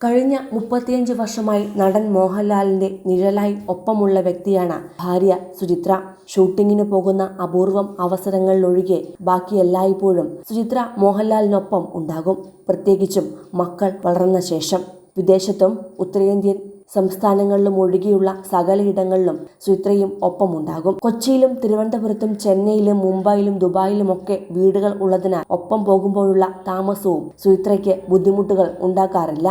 കഴിഞ്ഞ മുപ്പത്തിയഞ്ച് വർഷമായി നടൻ മോഹൻലാലിന്റെ നിഴലായി ഒപ്പമുള്ള വ്യക്തിയാണ് ഭാര്യ സുചിത്ര. ഷൂട്ടിങ്ങിന് പോകുന്ന അപൂർവം അവസരങ്ങളിലൊഴികെ ബാക്കി എല്ലായ്പ്പോഴും സുചിത്ര മോഹൻലാലിനൊപ്പം ഉണ്ടാകും. പ്രത്യേകിച്ചും മക്കൾ വളർന്ന ശേഷം. വിദേശത്തും ഉത്തരേന്ത്യൻ സംസ്ഥാനങ്ങളിലും ഒഴികെയുള്ള സകലയിടങ്ങളിലും സുചിത്രയും ഒപ്പമുണ്ടാകും കൊച്ചിയിലും തിരുവനന്തപുരത്തും ചെന്നൈയിലും മുംബൈയിലും ദുബായിലും ഒക്കെ വീടുകൾ ഉള്ളതിനാൽ ഒപ്പം പോകുമ്പോഴുള്ള താമസവും സുചിത്രയ്ക്ക് ബുദ്ധിമുട്ടുകൾ ഉണ്ടാക്കാറില്ല.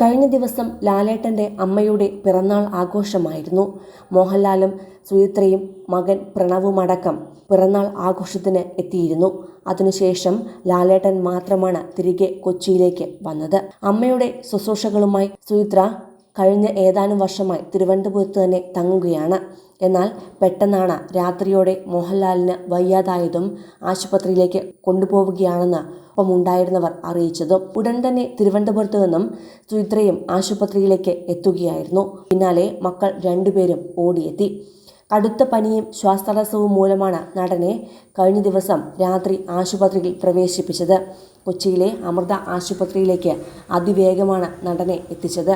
കഴിഞ്ഞ ദിവസം ലാലേട്ടന്റെ അമ്മയുടെ പിറന്നാൾ ആഘോഷമായിരുന്നു. മോഹൻലാലും സുചിത്രയും മകൻ പ്രണവുമടക്കം പിറന്നാൾ ആഘോഷത്തിന് എത്തിയിരുന്നു. അതിനുശേഷം ലാലേട്ടൻ മാത്രമാണ് തിരികെ കൊച്ചിയിലേക്ക് വന്നത്. അമ്മയുടെ ശുശ്രൂഷകളുമായി സുചിത്ര കഴിഞ്ഞ ഏതാനും വർഷമായി തിരുവനന്തപുരത്ത് തന്നെ തങ്ങുകയാണ്. എന്നാൽ പെട്ടെന്നാണ് രാത്രിയോടെ മോഹൻലാലിന് വയ്യാതായതും ആശുപത്രിയിലേക്ക് കൊണ്ടുപോവുകയാണെന്ന് ഒപ്പമുണ്ടായിരുന്നവർ അറിയിച്ചതും ഉടൻ തന്നെ തിരുവനന്തപുരത്ത് നിന്നും സുചിത്രയും ആശുപത്രിയിലേക്ക് എത്തുകയായിരുന്നു. പിന്നാലെ മക്കൾ രണ്ടുപേരും ഓടിയെത്തി. കടുത്ത പനിയും ശ്വാസതടസ്സവും മൂലമാണ് നടനെ കഴിഞ്ഞ ദിവസം രാത്രി ആശുപത്രിയിൽ പ്രവേശിപ്പിച്ചത്. കൊച്ചിയിലെ അമൃത ആശുപത്രിയിലേക്ക് അതിവേഗമാണ് നടനെ എത്തിച്ചത്.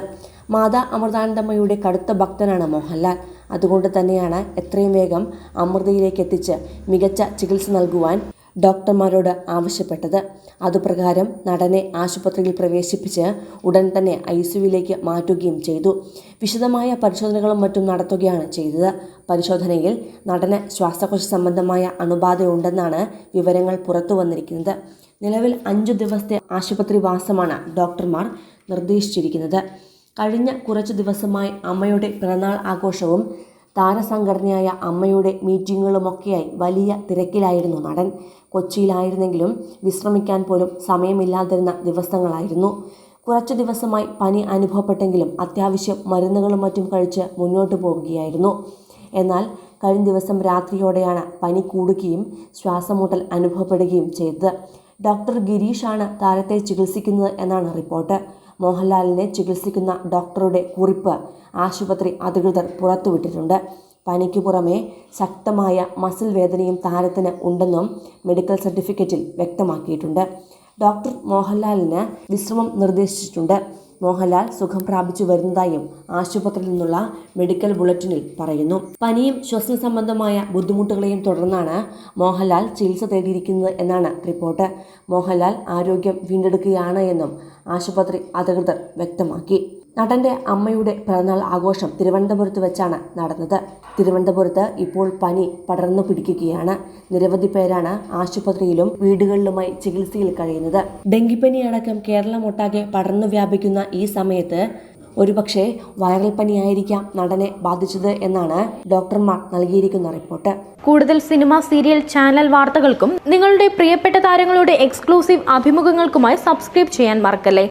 മാതാ അമൃതാനന്ദമ്മയുടെ കടുത്ത ഭക്തനാണ് മോഹൻലാൽ. അതുകൊണ്ട് തന്നെയാണ് എത്രയും വേഗം അമൃതയിലേക്ക് എത്തിച്ച് മികച്ച ചികിത്സ നൽകുവാൻ ഡോക്ടർമാരോട് ആവശ്യപ്പെട്ടത്. അതുപ്രകാരം നടനെ ആശുപത്രിയിൽ പ്രവേശിപ്പിച്ച് ഉടൻ തന്നെ ഐ സിയുവിലേക്ക് മാറ്റുകയും ചെയ്തു. വിശദമായ പരിശോധനകളും മറ്റും നടത്തുകയാണ് ചെയ്തത്. പരിശോധനയിൽ നടന് ശ്വാസകോശ സംബന്ധമായ അണുബാധയുണ്ടെന്നാണ് വിവരങ്ങൾ പുറത്തു വന്നിരിക്കുന്നത്. നിലവിൽ അഞ്ചു ദിവസത്തെ ആശുപത്രി വാസമാണ് ഡോക്ടർമാർ നിർദ്ദേശിച്ചിരിക്കുന്നത്. കഴിഞ്ഞ കുറച്ചു ദിവസമായി അമ്മയുടെ പിറന്നാൾ ആഘോഷവും താരസംഘടനയായ അമ്മയുടെ മീറ്റിങ്ങുകളുമൊക്കെയായി വലിയ തിരക്കിലായിരുന്നു നടൻ. കൊച്ചിയിലായിരുന്നെങ്കിലും വിശ്രമിക്കാൻ പോലും സമയമില്ലാതിരുന്ന ദിവസങ്ങളായിരുന്നു. കുറച്ചു ദിവസമായി പനി അനുഭവപ്പെട്ടെങ്കിലും അത്യാവശ്യം മരുന്നുകളും മറ്റും കഴിച്ച് മുന്നോട്ട് പോവുകയായിരുന്നു. എന്നാൽ കഴിഞ്ഞ ദിവസം രാത്രിയോടെയാണ് പനി കൂടുകയും ശ്വാസമുട്ടൽ അനുഭവപ്പെടുകയും ചെയ്തത്. ഡോക്ടർ ഗിരീഷാണ് താരത്തെ ചികിത്സിക്കുന്നത് എന്നാണ് റിപ്പോർട്ട്. മോഹൻലാലിനെ ചികിത്സിക്കുന്ന ഡോക്ടറുടെ കുറിപ്പ് ആശുപത്രി അധികൃതർ പുറത്തുവിട്ടിട്ടുണ്ട്. പനിക്ക് പുറമെ ശക്തമായ മസിൽ വേദനയും താരത്തിന് ഉണ്ടെന്നും മെഡിക്കൽ സർട്ടിഫിക്കറ്റിൽ വ്യക്തമാക്കിയിട്ടുണ്ട്. ഡോക്ടർ മോഹൻലാലിന് വിശ്രമം നിർദ്ദേശിച്ചിട്ടുണ്ട്. മോഹൻലാൽ സുഖം പ്രാപിച്ചു വരുന്നതായും ആശുപത്രിയിൽ നിന്നുള്ള മെഡിക്കൽ ബുള്ളറ്റിനിൽ പറയുന്നു. പനിയും ശ്വസന സംബന്ധമായ ബുദ്ധിമുട്ടുകളെയും തുടർന്നാണ് മോഹൻലാൽ ചികിത്സ തേടിയിരിക്കുന്നത് എന്നാണ് റിപ്പോർട്ട്. മോഹൻലാൽ ആരോഗ്യം വീണ്ടെടുക്കുകയാണ് എന്നും ആശുപത്രി അധികൃതർ വ്യക്തമാക്കി. നടന്റെ അമ്മയുടെ പിറന്നാൾ ആഘോഷം തിരുവനന്തപുരത്ത് വെച്ചാണ് നടന്നത്. തിരുവനന്തപുരത്ത് ഇപ്പോൾ പനി പടർന്നു പിടിക്കുകയാണ്. നിരവധി പേരാണ് ആശുപത്രിയിലും വീടുകളിലുമായി ചികിത്സയിൽ കഴിയുന്നത്. ഡെങ്കിപ്പനി അടക്കം കേരളമൊട്ടാകെ പടർന്നു വ്യാപിക്കുന്ന ഈ സമയത്ത് ഒരുപക്ഷെ വൈറൽ പനിയായിരിക്കാം നടനെ ബാധിച്ചത് എന്നാണ് ഡോക്ടർമാർ നൽകിയിരിക്കുന്ന റിപ്പോർട്ട്. കൂടുതൽ സിനിമ സീരിയൽ ചാനൽ വാർത്തകൾക്കും നിങ്ങളുടെ പ്രിയപ്പെട്ട താരങ്ങളുടെ എക്സ്ക്ലൂസീവ് അഭിമുഖങ്ങൾക്കുമായി സബ്സ്ക്രൈബ് ചെയ്യാൻ മറക്കല്ലേ?